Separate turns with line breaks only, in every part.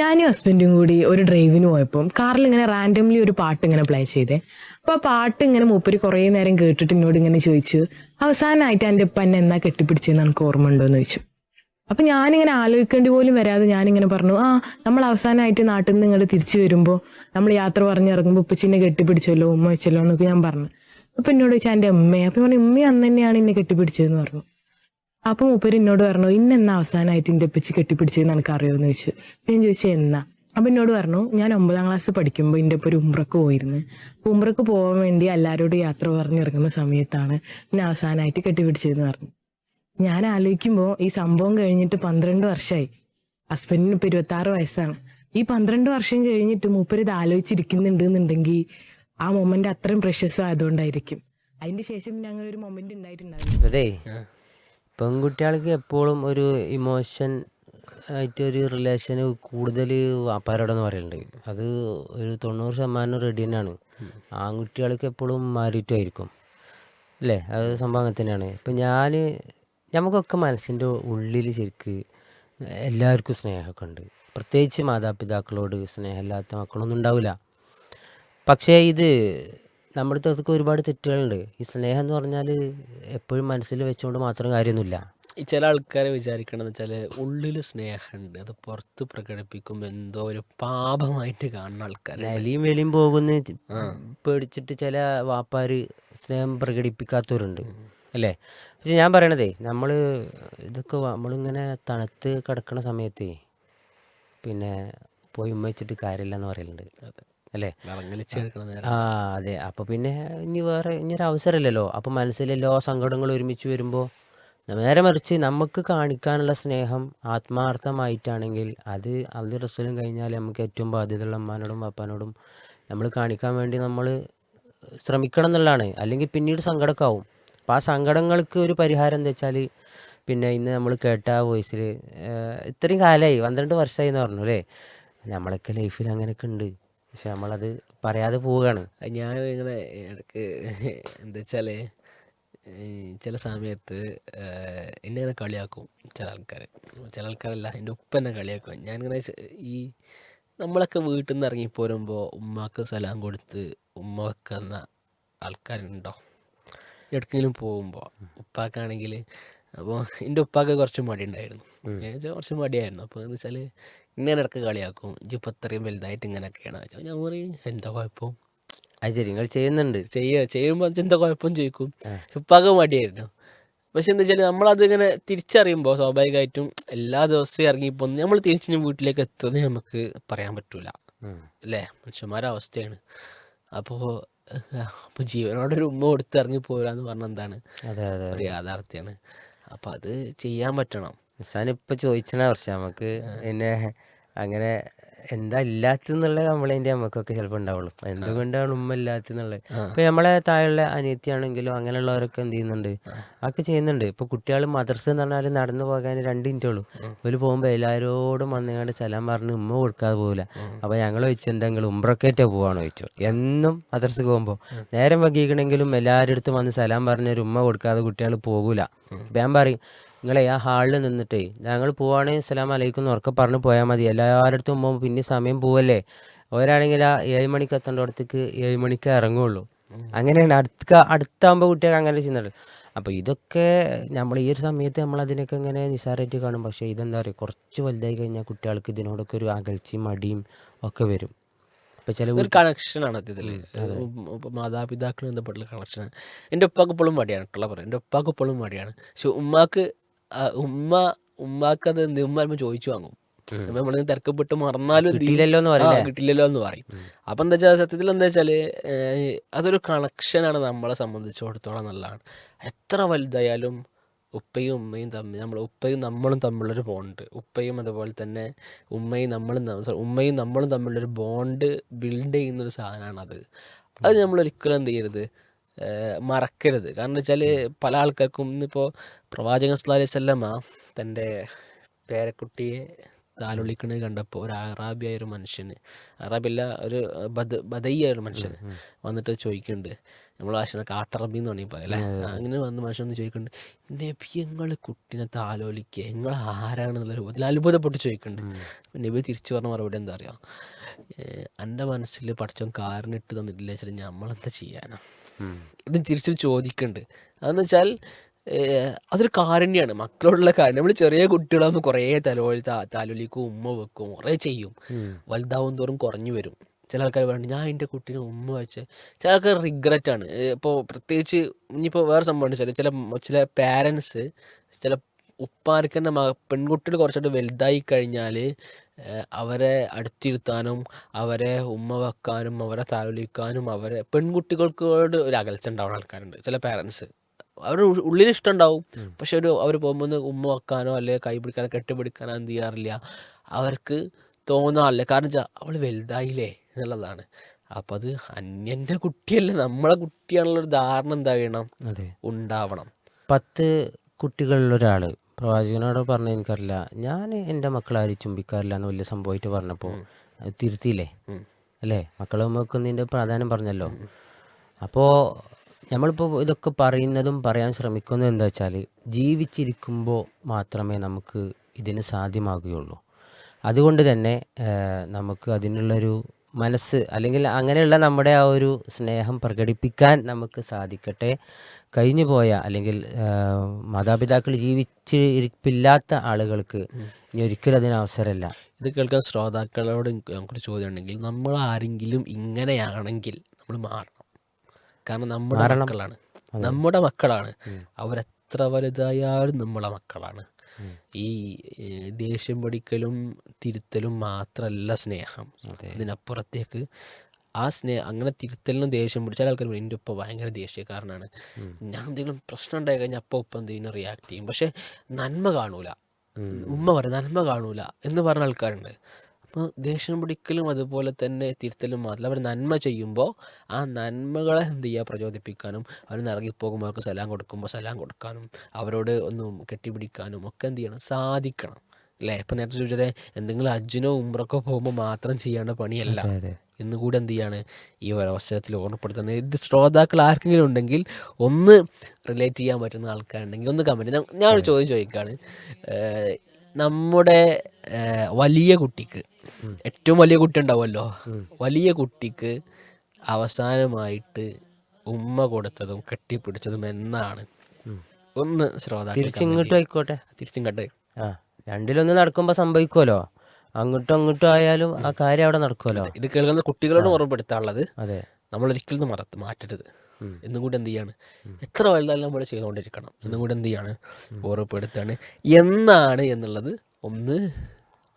ഞാനും ഹസ്ബൻഡും കൂടി ഒരു ഡ്രൈവിന് പോയപ്പോൾ കാറിൽ ഇങ്ങനെ റാൻഡംലി ഒരു പാട്ട് ഇങ്ങനെ പ്ലേ ചെയ്തേ. അപ്പൊ ആ പാട്ട് ഇങ്ങനെ മൂപ്പര് കുറേ നേരം കേട്ടിട്ട് എന്നോട് ഇങ്ങനെ ചോദിച്ചു അവസാനമായിട്ട് എന്റെ ഉപ്പ എന്നെ എന്നാ കെട്ടിപ്പിടിച്ചെന്ന് എനിക്ക് ഓർമ്മ ഉണ്ടോ എന്ന് ചോദിച്ചു. അപ്പൊ ഞാനിങ്ങനെ ആലോചിക്കേണ്ടി പോലും വരാതെ ഞാനിങ്ങനെ പറഞ്ഞു ആ നമ്മൾ അവസാനമായിട്ട് നാട്ടിൽ നിന്ന് നിങ്ങൾ തിരിച്ചു വരുമ്പോൾ നമ്മൾ യാത്ര പറഞ്ഞ് ഇറങ്ങുമ്പോൾ ഉപ്പച്ചിനെ കെട്ടിപ്പിടിച്ചല്ലോ ഉമ്മ വെച്ചല്ലോ എന്നൊക്കെ ഞാൻ പറഞ്ഞു. അപ്പൊ എന്നോട് ചോദിച്ചാൽ എന്റെ ഉമ്മയെ? അപ്പൊ പറഞ്ഞു ഉമ്മ അന്ന് തന്നെയാണ് എന്നെ കെട്ടിപ്പിടിച്ചതെന്ന് പറഞ്ഞു. അപ്പൊ മൂപ്പര് എന്നോട് പറഞ്ഞു ഇന്നെന്നാ അവസാനമായിട്ട് എന്റെ ഉപ്പച്ചി കെട്ടിപ്പിടിച്ചതെന്ന് എനിക്ക് അറിയുമെന്ന് ചോദിച്ചു. അപ്പൊ ഞാൻ ചോദിച്ചു എന്നാ? അപ്പൊ എന്നോട് പറഞ്ഞു ഞാൻ ഒമ്പതാം ക്ലാസ് പഠിക്കുമ്പോൾ എന്റെ ഒപ്പം ഒരു ഉമ്രക്ക് പോയിരുന്നു. അപ്പൊ ഉമ്രക്ക് പോകാൻ വേണ്ടി എല്ലാവരോടും യാത്ര പറഞ്ഞിറങ്ങുന്ന സമയത്താണ് എന്നെ അവസാനമായിട്ട് കെട്ടിപ്പിടിച്ചതെന്ന് പറഞ്ഞു. ഞാൻ ആലോചിക്കുമ്പോൾ ഈ സംഭവം കഴിഞ്ഞിട്ട് പന്ത്രണ്ട് വർഷമായി ഹസ്ബൻഡിന് ഇപ്പൊ ഇരുപത്തി ആറ് വയസ്സാണ്. ഈ പന്ത്രണ്ട് വർഷം കഴിഞ്ഞിട്ട് മൂപ്പര് ഇത് ആലോചിച്ചിരിക്കുന്നുണ്ട് എന്നുണ്ടെങ്കിൽ ആ മൊമെന്റ് അത്രയും പ്രഷസ് ആയതുകൊണ്ടായിരിക്കും. അതിന്റെ ശേഷം ഞങ്ങൾ ഒരു മൊമെന്റ് ഉണ്ടായിട്ടുണ്ടായിരുന്നു
പെൺകുട്ടികൾക്ക് എപ്പോഴും ഒരു ഇമോഷൻ ആയിട്ട് ഒരു റിലേഷന് കൂടുതൽ വാപ്പാരോടെന്ന് പറയുന്നുണ്ട് അത് ഒരു തൊണ്ണൂറ് ശതമാനം റെഡി തന്നെയാണ്. ആൺകുട്ടികൾക്ക് എപ്പോഴും മാറിയിട്ടുമായിരിക്കും അല്ലേ? അത് സംഭവം അങ്ങനെ തന്നെയാണ്. ഇപ്പം ഞാൻ നമുക്കൊക്കെ മനസ്സിന്റെ ഉള്ളിൽ ശരിക്ക് എല്ലാവർക്കും സ്നേഹമൊക്കെ ഉണ്ട്. പ്രത്യേകിച്ച് മാതാപിതാക്കളോട് സ്നേഹമില്ലാത്ത മക്കളൊന്നും ഉണ്ടാവില്ല. പക്ഷേ ഇത് നമ്മുടെ അടുത്തൊക്കെ ഒരുപാട് തെറ്റുകളുണ്ട്. ഈ സ്നേഹം എന്ന് പറഞ്ഞാൽ എപ്പോഴും മനസ്സിൽ വെച്ചുകൊണ്ട് മാത്രം കാര്യമൊന്നുമില്ല.
ഈ ചില ആൾക്കാരെ വിചാരിക്കണമെന്ന് വെച്ചാൽ ഉള്ളിൽ സ്നേഹമുണ്ട്. അത് പുറത്ത് പ്രകടിപ്പിക്കുമ്പോൾ എന്തോ ഒരു പാപമായിട്ട് കാണുന്ന ആൾക്കാർ
നിലയും വെളിയും പോകുന്ന പേടിച്ചിട്ട് ചില വാപ്പാര് സ്നേഹം പ്രകടിപ്പിക്കാത്തവരുണ്ട്. അല്ലേ? പക്ഷെ ഞാൻ പറയണതേ നമ്മൾ ഇതൊക്കെ നമ്മളിങ്ങനെ തണുത്ത് കിടക്കണ സമയത്തേ പിന്നെ പോയി ഉമ്മ വെച്ചിട്ട് കാര്യമില്ല എന്ന് പറയലുണ്ട്. അല്ലേ? ആ അതെ. അപ്പോൾ പിന്നെ ഇനി വേറെ ഇനി ഒരു അവസരമില്ലല്ലോ. അപ്പോൾ മനസ്സിൽ എല്ലാ സങ്കടങ്ങളും ഒരുമിച്ച് വരുമ്പോൾ നേരെ മറിച്ച് നമുക്ക് കാണിക്കാനുള്ള സ്നേഹം ആത്മാർത്ഥമായിട്ടാണെങ്കിൽ അത് അത് റസ്സലും കഴിഞ്ഞാൽ നമുക്ക് ഏറ്റവും ബാധ്യതയുള്ള അമ്മാനോടും പാപ്പാനോടും നമ്മൾ കാണിക്കാൻ വേണ്ടി നമ്മൾ ശ്രമിക്കണം എന്നുള്ളതാണ്. അല്ലെങ്കിൽ പിന്നീട് സങ്കടമൊക്കെ ആവും. അപ്പോൾ ആ സങ്കടങ്ങൾക്ക് ഒരു പരിഹാരം എന്താ വെച്ചാൽ പിന്നെ ഇന്ന് നമ്മൾ കേട്ട ആ വോയിസിൽ ഇത്രയും കാലമായി പന്ത്രണ്ട് വർഷമായി എന്ന് പറഞ്ഞു അല്ലേ? നമ്മളൊക്കെ ലൈഫിൽ അങ്ങനെയൊക്കെ ഉണ്ട്. പക്ഷെ നമ്മളത് പറയാതെ പോവുകയാണ്.
ഞാൻ ഇങ്ങനെ ഇടയ്ക്ക് എന്താ വെച്ചാൽ ചില സമയത്ത് എന്നെ ഇങ്ങനെ കളിയാക്കും ചില ആൾക്കാർ ചില ആൾക്കാരല്ല എന്റെ ഉപ്പ എന്നെ കളിയാക്കും. ഞാനിങ്ങനെ ഈ നമ്മളൊക്കെ വീട്ടിൽ നിന്ന് ഇറങ്ങി പോരുമ്പോൾ ഉമ്മക്ക് സലാം കൊടുത്ത് ഉമ്മ വെക്കുന്ന ആൾക്കാരുണ്ടോ? എവിടെക്കെങ്കിലും പോകുമ്പോൾ ഉപ്പാക്കാണെങ്കിൽ അപ്പോൾ എന്റെ ഉപ്പാക്ക് കുറച്ച് മടി ഉണ്ടായിരുന്നു കുറച്ച് മടിയായിരുന്നു. അപ്പോൾ എന്ന് വെച്ചാൽ ഇങ്ങനെ ഇടയ്ക്ക് കളിയാക്കും. ഇജിപ്പോൾ അത്രയും വലുതായിട്ട് ഇങ്ങനെയൊക്കെയാണ് ഞാൻ പറയും എന്താ കുഴപ്പം?
അത് ശരി നിങ്ങൾ ചെയ്യുന്നുണ്ട്.
ചെയ്യുക. ചെയ്യുമ്പോൾ എന്താ കുഴപ്പം ചോദിക്കും. ഉപ്പാക്ക് മടിയായിരുന്നു. പക്ഷെ എന്താ വെച്ചാൽ നമ്മളത് ഇങ്ങനെ തിരിച്ചറിയുമ്പോൾ സ്വാഭാവികമായിട്ടും എല്ലാ ദിവസവും ഇറങ്ങിപ്പോ നമ്മൾ തിരിച്ചു വീട്ടിലേക്ക് എത്തുമെന്ന് നമുക്ക് പറയാൻ പറ്റൂല. അല്ലേ? മനുഷ്യന്മാരുടെ അവസ്ഥയാണ്. അപ്പോൾ അപ്പോൾ ജീവനോടൊരു ഉമ്മ കൊടുത്ത് ഇറങ്ങി പോരാന്ന് പറഞ്ഞ എന്താണ്? ഒരു യാഥാർത്ഥ്യമാണ് അപ്പോൾ അത് ചെയ്യാൻ പറ്റണം.
അവസാനം ഇപ്പൊ ചോദിച്ചണ കുറച്ച് നമുക്ക് പിന്നെ അങ്ങനെ എന്താ ഇല്ലാത്തെന്നുള്ള കംപ്ലൈന്റ് നമുക്കൊക്കെ ചിലപ്പോൾ ഉണ്ടാവുള്ളൂ. എന്തുകൊണ്ടാണ് ഉമ്മ ഇല്ലാത്തെന്നുള്ളത് ഇപ്പൊ നമ്മളെ താഴെയുള്ള അനിയത്തിയാണെങ്കിലും അങ്ങനെയുള്ളവരൊക്കെ എന്ത് ചെയ്യുന്നുണ്ട് അതൊക്കെ ചെയ്യുന്നുണ്ട്. ഇപ്പൊ കുട്ടികൾ മദർസ് എന്ന് പറഞ്ഞാൽ നടന്നു പോകാൻ രണ്ട് മിനിറ്റേ ഉള്ളൂ. ഒരു പോകുമ്പോൾ എല്ലാവരോടും വന്നുകൊണ്ട് സലാം പറഞ്ഞ് ഉമ്മ കൊടുക്കാതെ പോകില്ല അപ്പൊ ഞങ്ങൾ ചോദിച്ചു എന്താ നിങ്ങൾ ഉംറക്കേറ്റ പോവാണോ? ചോദിച്ചു. എന്നും മദർസ് പോകുമ്പോൾ നേരം വൈകിക്കണമെങ്കിലും എല്ലാവരുടെ അടുത്ത് വന്ന് സലാം പറഞ്ഞ ഒരു ഉമ്മ കൊടുക്കാതെ കുട്ടികൾ പോകൂല. ഇപ്പൊ ഞാൻ പറയും നിങ്ങളെ ആ ഹാളിൽ നിന്നിട്ടേ ഞങ്ങൾ പോവാണെങ്കിൽ സ്ഥലം അലൈക്കും ഉറക്കെ പറഞ്ഞ് പോയാൽ മതി. എല്ലാവരുടെ അടുത്തും പോകുമ്പോൾ പിന്നെ സമയം പോവല്ലേ? അവരാണെങ്കിൽ ആ ഏഴ് മണിക്ക് എത്തേണ്ടടത്തേക്ക് ഏഴ് മണിക്ക് ഇറങ്ങുള്ളൂ. അങ്ങനെയാണ്. അടുത്ത അടുത്താകുമ്പോൾ കുട്ടികൾക്ക് അങ്ങനെ ചെയ്യുന്നുണ്ട്. അപ്പോൾ ഇതൊക്കെ നമ്മൾ ഈ ഒരു സമയത്ത് നമ്മൾ അതിനൊക്കെ ഇങ്ങനെ നിസ്സാരമായിട്ട് കാണും. പക്ഷേ ഇതെന്താ പറയുക കുറച്ച് വലുതായി കഴിഞ്ഞാൽ കുട്ടികൾക്ക് ഇതിനോടൊക്കെ ഒരു അകൽച്ചയും മടിയും ഒക്കെ വരും. ഇപ്പം ചില
ഒരു കണക്ഷനാണ് ഇതിൽ മാതാപിതാക്കൾ ബന്ധപ്പെട്ടുള്ള കണക്ഷൻ എന്റെ ഉപ്പാക്ക് ഇപ്പോഴും മടിയാണ്. കേട്ടോ പറയാം. എന്റെ ഉപ്പാക്ക് ഇപ്പോഴും മടിയാണ്. പക്ഷെ ഉമ്മാക്ക് ഉമ്മ ഉമ്മാക്ക് അത് എന്ത് ഉമ്മ ചോദിച്ചു വാങ്ങും. നമ്മൾ തിരക്കപ്പെട്ട് മറന്നാലും
കിട്ടില്ലല്ലോ എന്ന്
പറയാം
പറയില്ലേ?
കിട്ടില്ലല്ലോ എന്ന് പറയും. അപ്പം എന്താ വെച്ചാൽ സത്യത്തിൽ എന്താ വെച്ചാൽ അതൊരു കണക്ഷനാണ് നമ്മളെ സംബന്ധിച്ചിടത്തോളം നല്ലതാണ്. എത്ര വലുതായാലും ഉപ്പയും ഉമ്മയും തമ്മിൽ നമ്മൾ ഉപ്പയും നമ്മളും തമ്മിലൊരു ബോണ്ട് ഉപ്പയും അതുപോലെ തന്നെ ഉമ്മയും നമ്മളും ഉമ്മയും നമ്മളും തമ്മിലൊരു ബോണ്ട് ബിൽഡ് ചെയ്യുന്ന ഒരു സാധനമാണ് അത് അത് നമ്മൾ ഒരിക്കലും എന്ത് ചെയ്യരുത്. മറക്കരുത്. കാരണം വെച്ചാൽ പല ആൾക്കാർക്കും ഇന്നിപ്പോൾ പ്രവാചകൻ സ്വല്ലല്ലാഹി അലൈഹി തന്റെ പേരക്കുട്ടിയെ താലൊളിക്കണത് കണ്ടപ്പോൾ ഒരു അറാബിയായ ഒരു മനുഷ്യന്. അറാബിയല്ല ഒരു ബദ ബദയ്യായ ഒരു മനുഷ്യന് വന്നിട്ട് ചോദിക്കുന്നുണ്ട് നമ്മൾ ഭാഷ കാട്ടറബി എന്ന് വേണമെങ്കിൽ പറയാം അല്ലേ? അങ്ങനെ വന്ന് മനുഷ്യൻ ഒന്ന് ചോദിക്കുന്നുണ്ട് നബി നിങ്ങൾ കുട്ടിനെ താലോലിക്കുക നിങ്ങൾ ആരാണെന്നുള്ള രൂപത്തിൽ അത്ഭുതപ്പെട്ട് ചോദിക്കുന്നുണ്ട് നബി തിരിച്ചു പറഞ്ഞ മറുപടി എന്താ അറിയാം? എന്റെ മനസ്സിൽ പഠിച്ചോൻ കാരണിട്ട് തന്നിട്ടില്ല വെച്ചാൽ നമ്മളെന്താ ചെയ്യാനാ? ഇത് തിരിച്ചു ചോദിക്കുന്നുണ്ട് അതെന്ന് വെച്ചാൽ അതൊരു കാരുണ്യാണ്. മക്കളോടുള്ള കാര്യം നമ്മൾ ചെറിയ കുട്ടികളാകുമ്പോൾ കുറേ തലോലി താലോലിക്കും ഉമ്മ വെക്കും. കുറേ ചെയ്യും. വലുതാവും തോറും കുറഞ്ഞു വരും. ചില ആൾക്കാർ പറയുന്നത് ഞാൻ എന്റെ കുട്ടീനെ ഉമ്മ വെച്ച് ചില ആൾക്കാർ റിഗ്രറ്റ് ആണ്. ഇപ്പോൾ പ്രത്യേകിച്ച് ഇനിയിപ്പോൾ വേറെ സംഭവം വെച്ചാൽ ചില ചില പാരൻസ് ചില ഉപ്പാർക്ക് തന്നെ പെൺകുട്ടികൾ കുറച്ചുകൂടി വലുതായി കഴിഞ്ഞാൽ അവരെ അടുത്തിരുത്താനും അവരെ ഉമ്മ വെക്കാനും അവരെ താലോലിക്കാനും അവരെ പെൺകുട്ടികൾക്കോട് ഒരു അകൽച്ച ഉണ്ടാവുന്ന ആൾക്കാരുണ്ട്. ചില പാരൻസ് അവരുടെ ഉള്ളിൽ ഇഷ്ടം ഉണ്ടാവും പക്ഷെ ഒരു അവർ പോകുമ്പോൾ ഉമ്മ വെക്കാനോ അല്ലെങ്കിൽ കൈ പിടിക്കാനോ കെട്ടിപ്പിടിക്കാനോ എന്ത് ചെയ്യാറില്ല. അവർക്ക് തോന്നാറില്ല. കാരണം വെച്ചാൽ അവൾ വലുതായില്ലേ എന്നുള്ളതാണ്. അപ്പം അത് അന്യന്റെ കുട്ടിയല്ല നമ്മളെ കുട്ടിയാണുള്ളൊരു ധാരണ എന്താ വേണം
അതെ.
ഉണ്ടാവണം.
പത്ത് കുട്ടികളിലൊരാൾ പ്രവാചകനോട് പറഞ്ഞ എനിക്കറിയില്ല. ഞാൻ എന്റെ ആര് ചുംബിക്കാറില്ല എന്ന് വലിയ സംഭവമായിട്ട് പറഞ്ഞപ്പോൾ തിരുത്തിയില്ലേ? അല്ലേ? മക്കളെ നോക്കുന്നതിന്റെ പ്രാധാന്യം പറഞ്ഞല്ലോ. അപ്പോൾ നമ്മളിപ്പോൾ ഇതൊക്കെ പറയുന്നതും പറയാൻ ശ്രമിക്കുന്നത് എന്താ വെച്ചാൽ ജീവിച്ചിരിക്കുമ്പോൾ മാത്രമേ നമുക്ക് ഇതിന് സാധ്യമാകുകയുള്ളൂ. അതുകൊണ്ട് തന്നെ നമുക്ക് അതിനുള്ളൊരു മനസ്സ് അല്ലെങ്കിൽ അങ്ങനെയുള്ള നമ്മുടെ ആ ഒരു സ്നേഹം പ്രകടിപ്പിക്കാൻ നമുക്ക് സാധിക്കട്ടെ. കഴിഞ്ഞു പോയ അല്ലെങ്കിൽ മാതാപിതാക്കൾ ജീവിച്ച് ഇരിപ്പില്ലാത്ത ആളുകൾക്ക് ഇനി ഒരിക്കലും അതിന് അവസരമല്ല.
ഇത് കേൾക്കാൻ ശ്രോതാക്കളോട് നമുക്കൊരു ചോദ്യം ഉണ്ടെങ്കിൽ നമ്മൾ ആരെങ്കിലും ഇങ്ങനെയാണെങ്കിൽ നമ്മൾ മാറണം കാരണം നമ്മുടെ മക്കളാണ്. നമ്മുടെ മക്കളാണ്. അവരെത്ര വലുതായാലും നമ്മളെ മക്കളാണ്. ഈ ദേഷ്യം പഠിക്കലും തിരുത്തലും മാത്രമല്ല സ്നേഹം. അതിനപ്പുറത്തേക്ക് ആ സ്നേഹം അങ്ങനെ തിരുത്തലിനും ദേഷ്യം പിടിച്ചാൽ ആൾക്കാർ എന്റെ ഉപ്പ ഭയങ്കര ദേഷ്യക്കാരനാണ്. ഞാൻ എന്തെങ്കിലും പ്രശ്നം ഉണ്ടായി കഴിഞ്ഞാൽ അപ്പം ഒപ്പം എന്തെങ്കിലും റിയാക്ട് ചെയ്യും. പക്ഷെ നന്മ കാണൂല. ഉമ്മ പറയും നന്മ കാണൂല എന്ന് പറഞ്ഞ ആൾക്കാരുണ്ട്. അപ്പോൾ ദേഷ്യം പിടിക്കലും അതുപോലെ തന്നെ തിരുത്തലും മാത്രമല്ല അവർ നന്മ ചെയ്യുമ്പോൾ ആ നന്മകളെ എന്ത് ചെയ്യുക? പ്രചോദിപ്പിക്കാനും അവർ ഇറങ്ങിപ്പോകുമ്പോൾ അവർക്ക് സലാം കൊടുക്കുമ്പോൾ സലാം കൊടുക്കാനും അവരോട് ഒന്നും കെട്ടിപിടിക്കാനും ഒക്കെ എന്ത് ചെയ്യണം? സാധിക്കണം. അല്ലേ? ഇപ്പം നേരത്തെ ചോദിച്ചത് എന്തെങ്കിലും അജ്ജിനോ ഉമ്രക്കോ പോകുമ്പോൾ മാത്രം ചെയ്യേണ്ട പണിയല്ല. എന്ന് കൂടെ എന്ത് ചെയ്യാണ്? ഈ ഒരു അവസരത്തിൽ ഓർമ്മപ്പെടുത്തുന്നത് ഇത് ശ്രോതാക്കൾ ആർക്കെങ്കിലും ഉണ്ടെങ്കിൽ ഒന്ന് റിലേറ്റ് ചെയ്യാൻ പറ്റുന്ന ആൾക്കാരുണ്ടെങ്കിൽ ഒന്ന് കമന്റ് ഞാനൊരു ചോദ്യം ചോദിക്കുകയാണ് നമ്മുടെ വലിയ കുട്ടിക്ക് ഏറ്റവും വലിയ കുട്ടി ഉണ്ടാവുമല്ലോ. വലിയ കുട്ടിക്ക് അവസാനമായിട്ട് ഉമ്മ കൊടുത്തതും കെട്ടിപ്പിടിച്ചതും എന്നാണ്. ഒന്ന് ശ്രോതാക്കൾ
തിരിച്ചിങ്ങോട്ടും ആയിക്കോട്ടെ.
തിരിച്ചിങ്ങോട്ടെ
ആ രണ്ടിലൊന്ന് നടക്കുമ്പോൾ സംഭവിക്കുമല്ലോ അങ്ങോട്ടും അങ്ങോട്ടും ആയാലും ആ കാര്യം അവിടെ നടക്കുമല്ലോ
ഇത് കേൾക്കുന്ന കുട്ടികളോട് ഓർമ്മപ്പെടുത്താനുള്ളത്
അതെ.
നമ്മൾ ഒരിക്കലും മറത്ത് മാറ്റരുത്. എന്നും കൂടി എന്ത് ചെയ്യാണ്? എത്ര വലുതായാലും നമ്മൾ ചെയ്തുകൊണ്ടിരിക്കണം എന്നും കൂടി എന്ത് ചെയ്യാണ്? ഓർമ്മപ്പെടുത്താണ് എന്നാണ് എന്നുള്ളത് ഒന്ന്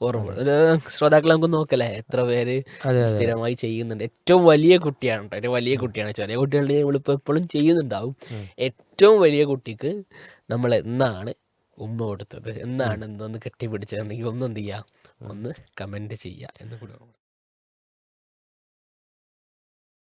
ഓർമ്മ ശ്രോതാക്കൾ നമുക്ക് നോക്കല്ലേ? എത്ര പേര് സ്ഥിരമായി ചെയ്യുന്നുണ്ട്. ഏറ്റവും വലിയ കുട്ടിയാണ് ട്ടോ. ഏറ്റവും വലിയ കുട്ടിയാണ്. ചെറിയ കുട്ടികളുടെ നമ്മളിപ്പോൾ എപ്പോഴും ചെയ്യുന്നുണ്ടാവും. ഏറ്റവും വലിയ കുട്ടിക്ക് നമ്മൾ എന്നാണ് ഉമ്മ കൊടുത്തത്? എന്നാണ് എന്തോന്ന് കെട്ടിപ്പിടിച്ചതെങ്കിൽ ഒന്ന് എന്ത് ചെയ്യുക ഒന്ന് കമന്റ് ചെയ്യുക എന്ന് കൂടി